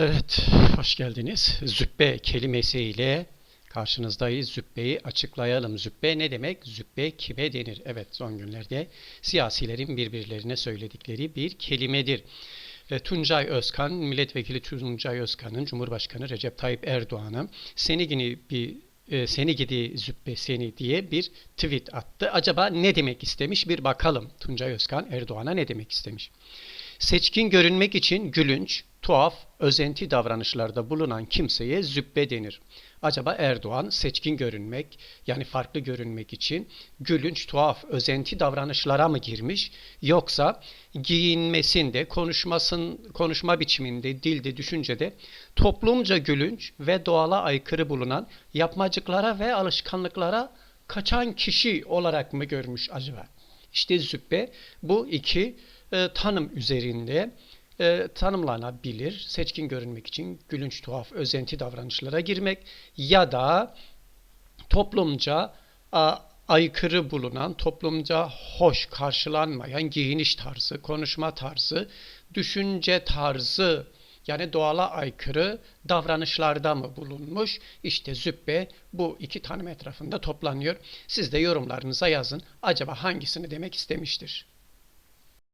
Evet, hoş geldiniz. Züppe kelimesiyle karşınızdayız. Zübbeyi açıklayalım. Züppe ne demek? Züppe kime denir? Evet, son günlerde siyasilerin birbirlerine söyledikleri bir kelimedir. E, Tuncay Özkan, milletvekili Tuncay Özkan'ın Cumhurbaşkanı Recep Tayyip Erdoğan'a seni gini bir e, seni gidi züppe seni diye bir tweet attı. Acaba ne demek istemiş? Bir bakalım. Tuncay Özkan Erdoğan'a ne demek istemiş? Seçkin görünmek için gülünç, tuhaf, özenti davranışlarda bulunan kimseye züppe denir. Acaba Erdoğan seçkin görünmek yani farklı görünmek için gülünç, tuhaf, özenti davranışlara mı girmiş yoksa giyinmesinde, konuşmasın, konuşma biçiminde, dilde, düşüncede toplumca gülünç ve doğala aykırı bulunan yapmacıklara ve alışkanlıklara kaçan kişi olarak mı görmüş acaba? İşte züppe bu iki e, tanım üzerinde e, tanımlanabilir. Seçkin görünmek için gülünç, tuhaf, özenti davranışlara girmek ya da toplumca a, aykırı bulunan, toplumca hoş karşılanmayan giyiniş tarzı, konuşma tarzı, düşünce tarzı yani doğala aykırı davranışlarda mı bulunmuş? İşte züppe bu iki tanım etrafında toplanıyor. Siz de yorumlarınıza yazın. Acaba hangisini demek istemiştir?